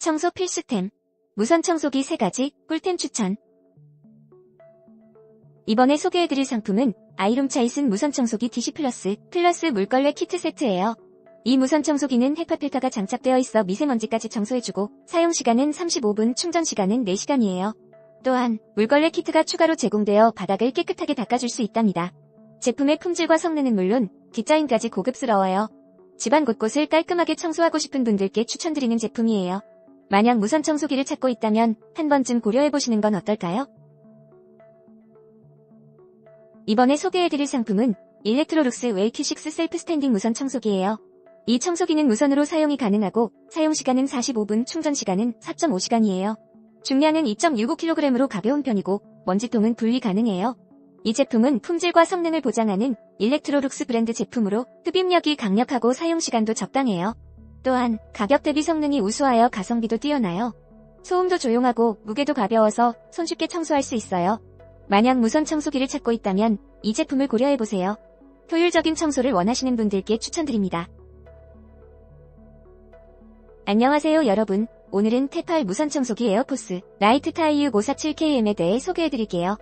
청소 필수템. 무선 청소기 3가지 꿀템 추천. 이번에 소개해드릴 상품은 아이룸 차이슨 무선 청소기 DC 플러스 플러스 물걸레 키트 세트예요. 이 무선 청소기는 헤파 필터가 장착되어 있어 미세먼지까지 청소해주고 사용 시간은 35분, 충전 시간은 4시간이에요. 또한 물걸레 키트가 추가로 제공되어 바닥을 깨끗하게 닦아줄 수 있답니다. 제품의 품질과 성능은 물론 디자인까지 고급스러워요. 집안 곳곳을 깔끔하게 청소하고 싶은 분들께 추천드리는 제품이에요. 만약 무선 청소기를 찾고 있다면 한 번쯤 고려해보시는 건 어떨까요? 이번에 소개해드릴 상품은 일렉트로룩스 웰큐식스 셀프 스탠딩 무선 청소기예요. 이 청소기는 무선으로 사용이 가능하고 사용 시간은 45분, 충전 시간은 4.5시간이에요. 중량은 2.65kg으로 가벼운 편이고 먼지통은 분리 가능해요. 이 제품은 품질과 성능을 보장하는 일렉트로룩스 브랜드 제품으로 흡입력이 강력하고 사용 시간도 적당해요. 또한 가격 대비 성능이 우수하여 가성비도 뛰어나요. 소음도 조용하고 무게도 가벼워서 손쉽게 청소할 수 있어요. 만약 무선 청소기를 찾고 있다면 이 제품을 고려해보세요. 효율적인 청소를 원하시는 분들께 추천드립니다. 안녕하세요 여러분. 오늘은 테팔 무선 청소기 에어포스 라이트 타이유 547KM에 대해 소개해드릴게요.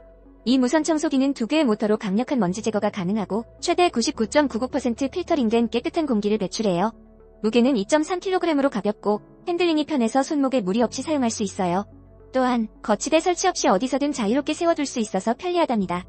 이 무선 청소기는 두 개의 모터로 강력한 먼지 제거가 가능하고 최대 99.99% 필터링된 깨끗한 공기를 배출해요. 무게는 2.3kg으로 가볍고 핸들링이 편해서 손목에 무리 없이 사용할 수 있어요. 또한 거치대 설치 없이 어디서든 자유롭게 세워둘 수 있어서 편리하답니다.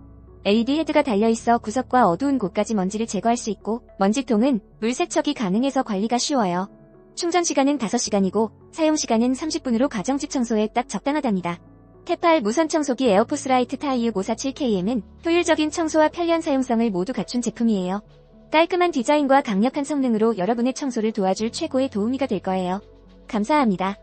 LED 헤드가 달려있어 구석과 어두운 곳까지 먼지를 제거할 수 있고 먼지통은 물 세척이 가능해서 관리가 쉬워요. 충전 시간은 5시간이고 사용 시간은 30분으로 가정집 청소에 딱 적당하답니다. 테팔 무선 청소기 에어포스 라이트 타이유 547KM은 효율적인 청소와 편리한 사용성을 모두 갖춘 제품이에요. 깔끔한 디자인과 강력한 성능으로 여러분의 청소를 도와줄 최고의 도우미가 될 거예요. 감사합니다.